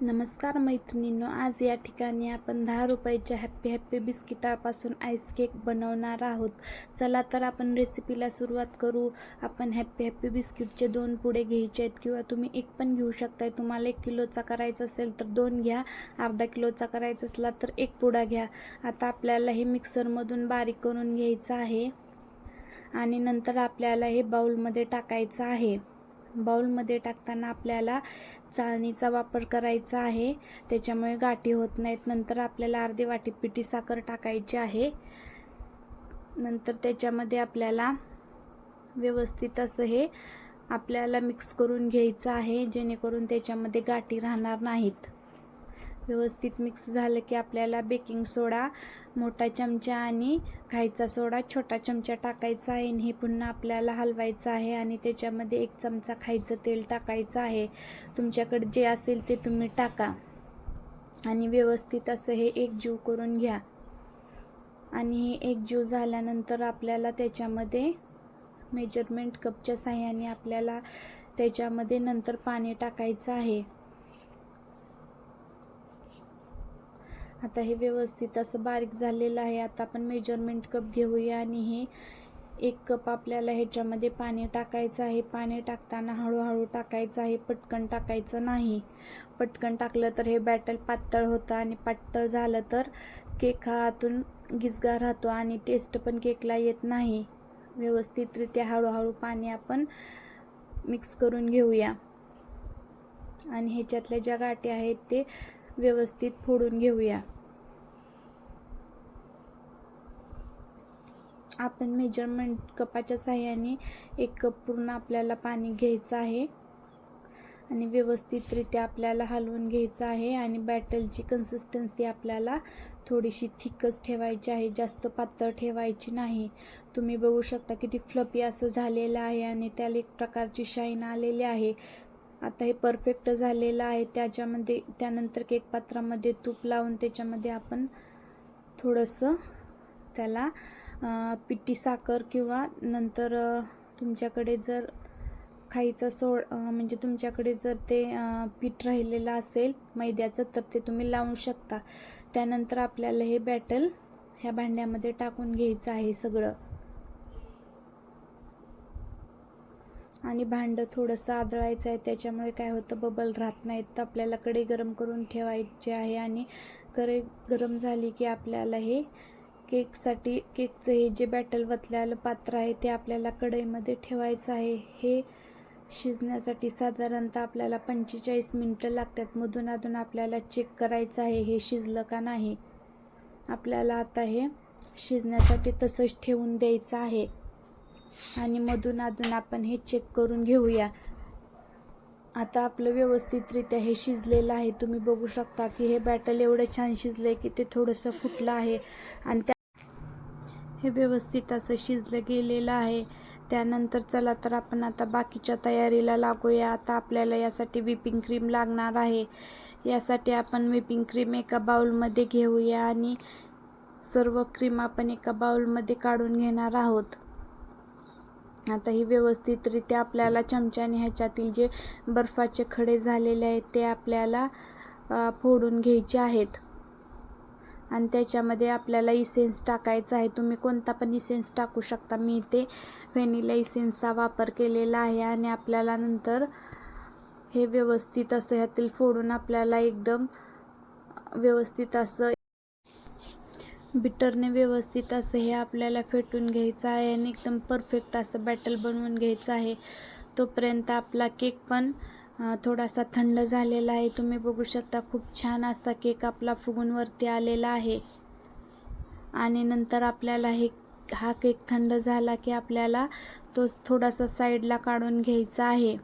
नमस्कार मैत्रिणींनो आज या ठिकाणी आपण दहा रुपयाच्या हॅप्पी हॅप्पी बिस्किटापासून आईस केक बनवणार आहोत. चला तर आपण रेसिपीला सुरुवात करू. आपण हॅप्पी हॅप्पी बिस्किटचे दोन पुडे घ्यायचे आहेत किंवा तुम्ही एक पण घेऊ शकताय. तुम्हाला एक किलोचा करायचा असेल तर दोन घ्या. अर्धा किलोचा करायचा असला तर एक पुडा घ्या. आता आपल्याला हे मिक्सरमधून बारीक करून घ्यायचं आहे. आणि नंतर आपल्याला हे बाउलमध्ये टाकायचं आहे. बाउलमध्ये टाकताना आपल्याला चाळणीचा वापर करायचा आहे. त्याच्यामुळे गाठी होत नाहीत. नंतर आपल्याला अर्धी वाटी पिठी साखर टाकायची आहे. नंतर त्याच्यामध्ये आपल्याला व्यवस्थित असं हे आपल्याला मिक्स करून घ्यायचं आहे जेणेकरून त्याच्यामध्ये गाठी राहणार नाहीत. व्यवस्थित मिक्स झालं की आपल्याला बेकिंग सोडा मोठा चमचा आणि खायचा सोडा छोटा चमचा टाकायचा आहे आणि हे पुन्हा आपल्याला हलवायचं आहे आणि त्याच्यामध्ये एक चमचा खायचं तेल टाकायचं आहे. तुमच्याकडे जे असेल ते तुम्ही टाका आणि व्यवस्थित असं हे एकजीव करून घ्या. आणि हे एकजीव झाल्यानंतर आपल्याला त्याच्यामध्ये मेजरमेंट कपच्या साह्याने आपल्याला त्याच्यामध्ये नंतर पाणी टाकायचं आहे. आता हे व्यवस्थित असं बारीक झालेलं आहे. आता आपण मेजरमेंट कप घेऊया आणि हे एक कप आपल्याला ह्याच्यामध्ये पाणी टाकायचं आहे. पाणी टाकताना हळूहळू टाकायचं आहे. पटकन टाकायचं नाही. पटकन टाकलं तर हे बॅटल पातळ होतं आणि पातळ झालं तर केक हा आतून गिजगा राहतो आणि टेस्ट पण केकला येत नाही. व्यवस्थितरित्या हळूहळू पाणी आपण मिक्स करून घेऊया. आणि ह्याच्यातल्या ज्या गाठी आहेत ते व्यवस्थित फोडून घेऊया. आपण मेजरमेंट कपाच्या साह्याने एक कप पूर्ण आपल्याला पाणी घ्यायचं आहे. आणि व्यवस्थितरित्या आपल्याला हलवून घ्यायचं आहे आणि बॅटलची कन्सिस्टन्सी आपल्याला थोडीशी थिकच ठेवायची आहे जास्त पातळ ठेवायची नाही. तुम्ही बघू शकता किती फ्लपी असं झालेलं आहे आणि त्याला एक प्रकारची शाईन आलेली आहे. आता हे परफेक्ट झालेलं आहे. त्याच्यामध्ये त्यानंतर केक पात्रामध्ये तूप लावून त्याच्यामध्ये आपण थोडंसं त्याला पिठी साखर किंवा नंतर तुमच्याकडे जर खायचं सोड म्हणजे तुमच्याकडे जर ते पीठ राहिलेलं असेल मैद्याचं तर ते तुम्ही लावू शकता. त्यानंतर आपल्याला हे बॅटल ह्या भांड्यामध्ये टाकून घ्यायचं आहे सगळं. आणि भांडं थोडंसं आदळायचं आहे. त्याच्यामुळे काय होतं बबल राहत नाहीत. तर आपल्याला कढई गरम करून ठेवायचे आहे आणि कढई गरम झाली की आपल्याला हे केकसाठी केकचं हे जे बॅटल वतलेलं पात्र आहे ते आपल्याला कढईमध्ये ठेवायचं आहे. हे शिजण्यासाठी साधारणतः आपल्याला पंचेचाळीस मिनटं लागतात. मधून अधून आपल्याला चेक करायचं आहे हे शिजलं का नाही. आपल्याला आता हे शिजण्यासाठी तसंच ठेवून द्यायचं आहे. आणि मधून अधून आपण हे चेक करून घेऊया. आता आपलं व्यवस्थितरित्या हे शिजलेलं आहे. तुम्ही बघू शकता की हे बॅटल एवढं छान शिजलं आहे की ते थोडंसं फुटलं आहे. आणि त्या हे व्यवस्थित असं शिजलं गेलेलं आहे. त्यानंतर चला तर आपण आता बाकीच्या तयारीला लागूया. आता आपल्याला यासाठी विपिंग क्रीम लागणार आहे. यासाठी आपण विपिंग क्रीम एका बाउलमध्ये घेऊया आणि सर्व क्रीम आपण एका बाउलमध्ये काढून घेणार आहोत. आता ही व्यवस्थितरित्या आपल्याला चमच्याने ह्याच्यातील जे बर्फाचे खडे झालेले आहेत ते आपल्याला फोडून घ्यायचे आहेत. आणि त्याच्यामध्ये आपल्याला इसेन्स टाकायचा आहे. तुम्ही कोणता पण इसेन्स टाकू शकता. मी इथे व्हॅनिला इसेन्सचा वापर केलेला आहे आणि आपल्याला नंतर हे व्यवस्थित असं ह्यातील फोडून आपल्याला एकदम व्यवस्थित असं बिटरने व्यवस्थित असं हे आपल्याला फेटून घ्यायचं आहे आणि एकदम परफेक्ट असं बॅटल बनवून घ्यायचं आहे. तोपर्यंत आपला केक पण थोडासा थंड झालेला आहे. तुम्ही बघू शकता खूप छान असा केक आपला फुगूनवरती आलेला आहे. आणि नंतर आपल्याला हे हा केक थंड झाला की आपल्याला तो थोडासा साईडला काढून घ्यायचा आहे.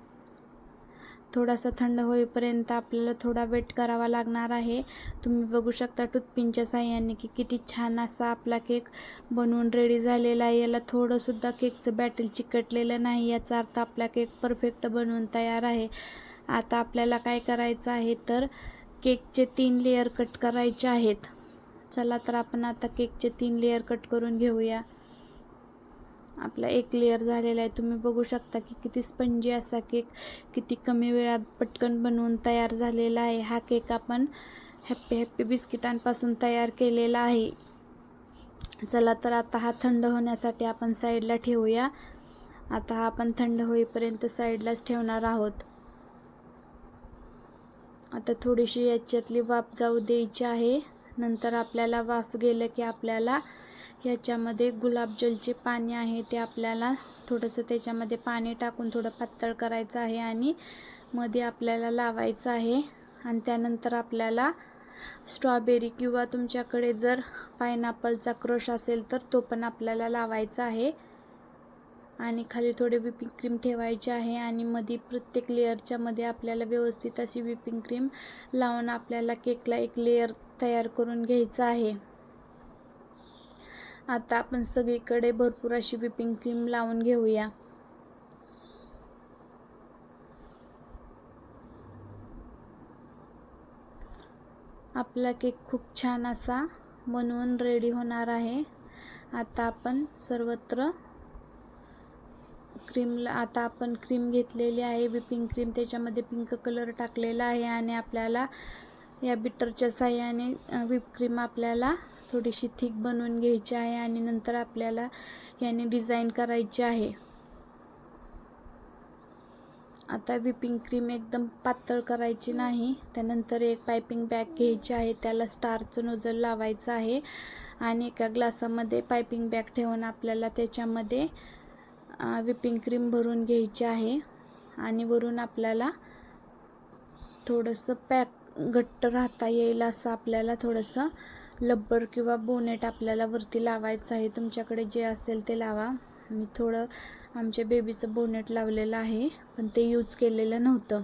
थोडासा थंड होईपर्यंत आपल्याला थोडा वेट करावा लागणार आहे. तुम्ही बघू शकता टूथपिनच्या साह्याने की किती छान असा आपला केक बनवून रेडी झालेला आहे. याला थोडंसुद्धा केकचं बॅटल चिकटलेलं नाही याचा अर्थ आपला केक परफेक्ट बनवून तयार आहे. आता आपल्याला काय करायचं आहे तर केकचे तीन लेअर कट करायचे आहेत. चला तर आपण आता केकचे तीन लेअर कट करून घेऊया. आपला एक लेअर झालेला आहे. तुम्ही बघू शकता की किती स्पंजी असा केक किती कमी वेळात पटकन बनवून तयार झालेला आहे. हा केक आपण हॅप्पी हॅप्पी बिस्किटांपासून तयार केलेला आहे. चला तर आता हा थंड होण्यासाठी आपण साईडला ठेवूया. आता हा आपण थंड होईपर्यंत साईडलाच ठेवणार आहोत. आता थोडीशी याच्यातली वाफ जाऊ द्यायची आहे. नंतर आपल्याला वाफ गेलं की आपल्याला ह्याच्यामध्ये गुलाबजलचे पाणी आहे ते आपल्याला थोडंसं त्याच्यामध्ये पाणी टाकून थोडं पातळ करायचं आहे आणि मध्ये आपल्याला लावायचं आहे. आणि त्यानंतर आपल्याला स्ट्रॉबेरी किंवा तुमच्याकडे जर पायनॅपलचा क्रश असेल तर तो पण आपल्याला लावायचा आहे. आणि खाली थोडे विपिंग क्रीम ठेवायचे आहे आणि मध्ये प्रत्येक लेअरच्यामध्ये आपल्याला व्यवस्थित अशी विपिंग क्रीम लावून आपल्याला केकला एक लेअर तयार करून घ्यायचं आहे. आता आपण सगळीकडे भरपूर अशी विपिंग क्रीम लावून घेऊया. आपला केक खूप छान असा बनवून रेडी होणार आहे. आता आपण सर्वत्र क्रीमला आता आपण क्रीम घेतलेली आहे विपिंग क्रीम त्याच्यामध्ये पिंक कलर टाकलेला आहे आणि आपल्याला या बिटरच्या साह्याने व्हिप क्रीम आपल्याला थोडीशी थिक बनवून घ्यायची आहे आणि नंतर आपल्याला याने डिझाईन करायची आहे. आता विपिंग क्रीम एकदम पातळ करायची नाही त्यानंतर एक पायपिंग बॅग घ्यायची आहे त्याला स्टारचं नोजल लावायचं आहे आणि एका ग्लासामध्ये पायपिंग बॅग ठेवून आपल्याला त्याच्यामध्ये विपिंग क्रीम भरून घ्यायची आहे आणि वरून आपल्याला थोडंसं पॅक घट्ट राहता येईल असं आपल्याला थोडंसं लब्बर किंवा बोनेट आपल्याला वरती लावायचं आहे. तुमच्याकडे जे असेल ते लावा. मी थोडं आमच्या बेबीचं बोनेट लावलेलं आहे पण ते यूज केलेलं नव्हतं.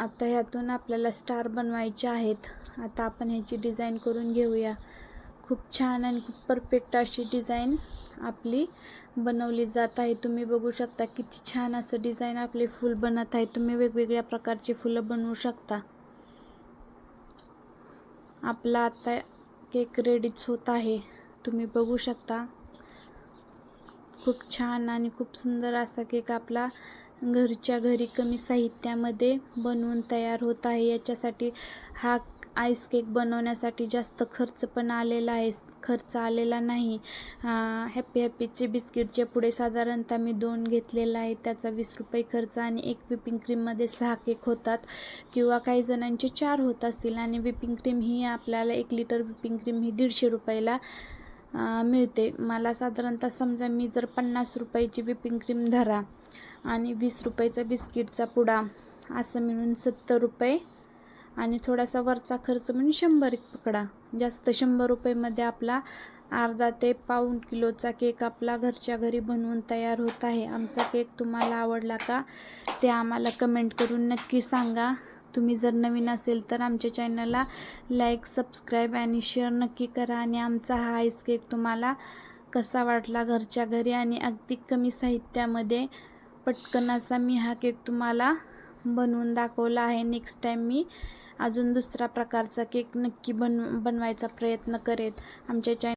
आता ह्यातून आपल्याला स्टार बनवायचे आहेत. आता आपण ह्याची डिझाईन करून घेऊया. खूप छान आणि खूप परफेक्ट अशी डिझाईन आपली बनवली जात आहे. तुम्ही बघू शकता किती छान असं डिझाईन आपले फुल बनत आहे. तुम्ही वेगवेगळ्या प्रकारचे फुलं बनवू शकता. आपला आता केक रेडीच होत आहे. तुम्ही बघू शकता. खूप छान आणि खूप सुंदर असा केक आपला घरच्या घरी कमी साहित्यामध्ये बनवून तयार होत आहे. याच्यासाठी हा आईस केक बनवण्यासाठी जास्त खर्च पण आलेला आहे. खर्च आलेला नाही. हॅपी हॅपीचे बिस्किटचे पुढे साधारणतः मी दोन घेतलेला आहे त्याचा वीस रुपये खर्च आणि एक विपिंग क्रीममध्ये सहा केक होतात किंवा काही जणांचे चार होत असतील आणि विपिंग क्रीम ही आपल्याला एक लिटर विपिंग क्रीम ही दीडशे रुपयाला मिळते. मला साधारणतः समजा मी जर पन्नास रुपयाची विपिंग क्रीम धरा आणि वीस रुपयाचा बिस्किटचा पुडा असं मिळून सत्तर रुपये आणि थोडासा वरचा खर्च म्हणून शंभर एक पकडा. जास्त शंभर रुपयेमध्ये आपला अर्धा ते पाऊण किलोचा केक आपला घरच्या घरी बनवून तयार होत आहे. आमचा केक तुम्हाला आवडला का ते आम्हाला कमेंट करून नक्की सांगा. तुम्ही जर नवीन असेल तर आमच्या चॅनलला लाईक सबस्क्राईब आणि शेअर नक्की करा आणि आमचा हा आईस केक तुम्हाला कसा वाटला घरच्या घरी आणि अगदी कमी साहित्यामध्ये पटकन असा मी हा केक तुम्हाला बनवून दाखवला आहे. नेक्स्ट टाईम मी अजून दुसरा प्रकारचा केक नक्की बन बनवायचा प्रयत्न करेन. आमच्या चॅन